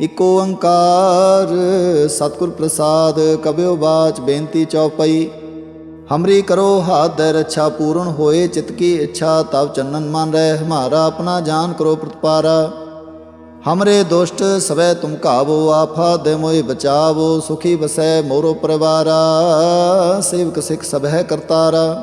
ਇਕ ਓੰਕਾਰ, ਸਤਿਗੁਰ ਪ੍ਰਸਾਦ ਕਬਿਓ ਬਾਚ, ਬੇਨਤੀ ਚਉਪਈ। ਹਮਰੀ ਕਰੋ ਹਾਥ ਦੇ ਰੱਛਾ ਪੂਰਨ ਹੋਏ, ਚਿਤ ਕੀ ਇੱਛਾ ਤਬ ਚੰਨਨ ਮਨ ਰਹਿ, ਹਮਾਰਾ ਆਪਣਾ ਜਾਨ ਕਰੋ ਪ੍ਰਤਪਾਰਾ। ਹਮਰੇ ਦੁਸ਼ਟ ਸਵੈ ਤੁਮ ਕਾਵੋ ਆਫਾ ਦੇ ਮੋਇ ਬਚਾਵੋ, ਸੁਖੀ ਵਸੈ ਮੋਰੋ ਪਰਿਵਾਰਾ, ਸੇਵਕ ਸਿਖ ਸਭ ਹੈ ਕਰਤਾਰਾ।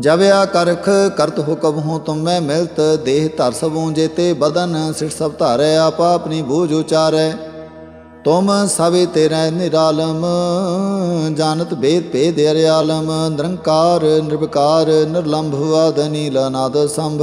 ਜਬਿਆ ਕਰਖ, ਕਰਤ ਹੁਕਮ ਹੂੰ ਤੁਮ ਮੈਂ ਮਿਲਤ, ਦੇਹ ਧਰ ਸਭੂ ਜੇਤੇ ਬਦਨ, ਸਿਰ ਸਭ ਧਾਰੈ, ਆਪਾ ਆਪਣੀ ਬੂਝ ਉਚਾਰੈ। ਤੁਮ ਸਭੇ ਤੇਰੇ ਨਿਰਾਲਮ, ਜਾਣਤ ਭੇਦ ਭੇਦ ਅਰਿਆਲਮ, ਨਿਰੰਕਾਰ, ਨਿਰਵਕਾਰ, ਨਿਰਲੰਭ ਆਦ ਨੀਲ ਸੰਭ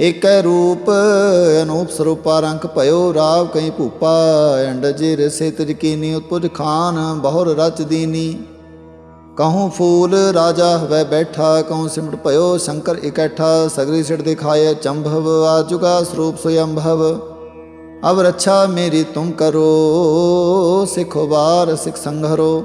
ਏਕੈ ਰੂਪ ਅਨੂਪ ਸਰੂਪਾ ਰੰਗ ਭਇਓ, ਰਾਵ ਕਈ ਭੂਪਾ, ਅੰਡ ਜੇ ਰਸੇ ਤਜ ਉਤਪੁਜ ਖਾਨ ਬਹੁਰ ਰਚ ਦੀਨੀ। ਕਹੂੰ ਫੂਲ ਰਾਜਾ ਹਵੈ ਬੈਠਾ, ਕਹੂੰ ਸਿਮਟ ਭਇਓ, ਸ਼ੰਕਰ ਇਕੱਠਾ, ਸਗਰੀ ਸਿੜ ਦਿਖਾਏ ਚੰਭਵ, ਆਜੁਗਾ ਸਰੂਪ ਸੁਯੰਭਵ ਅਬ ਰੱਛਾ ਮੇਰੀ ਤੁਮ ਕਰੋ, ਸਿਖੋ ਵਾਰ ਸਿਖ ਸੰਘਰੋ।